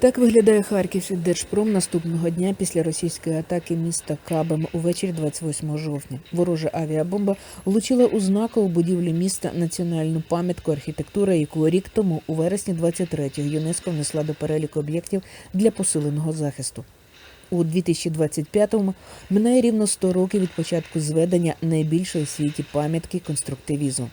Так виглядає Харківський держпром наступного дня після російської атаки міста Кабем увечері 28 жовтня. Ворожа авіабомба влучила у знакову будівлю міста національну пам'ятку архітектури, яку рік тому, у вересні 23-го, ЮНЕСКО внесла до переліку об'єктів для посиленого захисту. У 2025-му минає рівно 100 років від початку зведення найбільшої в світі пам'ятки конструктивізму.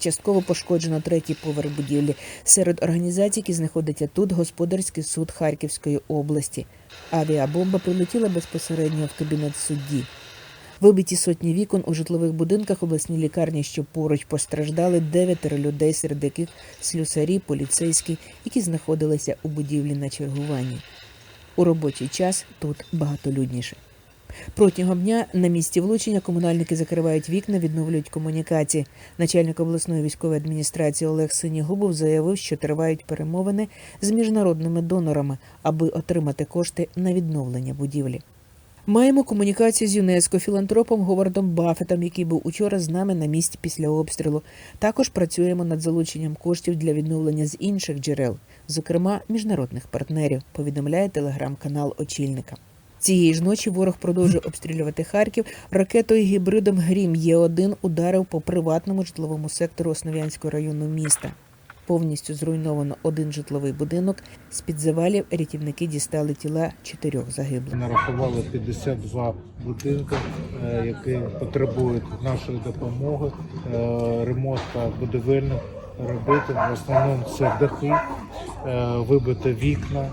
Частково пошкоджено третій поверх будівлі. Серед організацій, які знаходяться тут, господарський суд Харківської області. Авіабомба прилетіла безпосередньо в кабінет судді. Вибиті сотні вікон у житлових будинках обласній лікарні, що поруч постраждали дев'ятеро людей, серед яких слюсарі, поліцейські, які знаходилися у будівлі на чергуванні. У робочий час тут багатолюдніше. Протягом дня на місці влучення комунальники закривають вікна, відновлюють комунікації. Начальник обласної військової адміністрації Олег Синігубов заявив, що тривають перемовини з міжнародними донорами, аби отримати кошти на відновлення будівлі. Маємо комунікацію з ЮНЕСКО, філантропом Говардом Баффетом, який був учора з нами на місці після обстрілу. Також працюємо над залученням коштів для відновлення з інших джерел, зокрема міжнародних партнерів. Повідомляє телеграм-канал очільника. Цієї ж ночі ворог продовжує обстрілювати Харків. Ракетою гібридом Грім Є1 ударив по приватному житловому сектору Основ'янського району міста. Повністю зруйновано один житловий будинок. З під завалів рятівники дістали тіла чотирьох загиблих. Нарахували 52 будинки, е, які потребують нашої допомоги. Е, Ремонт та будівельних робити. В основному це дахи, е, вибити вікна.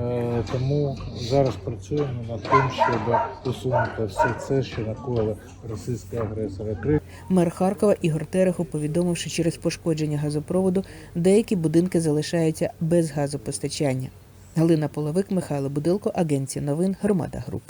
Е, Тому зараз працюємо над тим, щоб усунути все це, що накоїли російські агресори. Крим Мер Харкова Ігор Терехов повідомив, що через пошкодження газопроводу деякі будинки залишаються без газопостачання. Галина Половик, Михайло Будилко, Агенція новин, Громада Груп.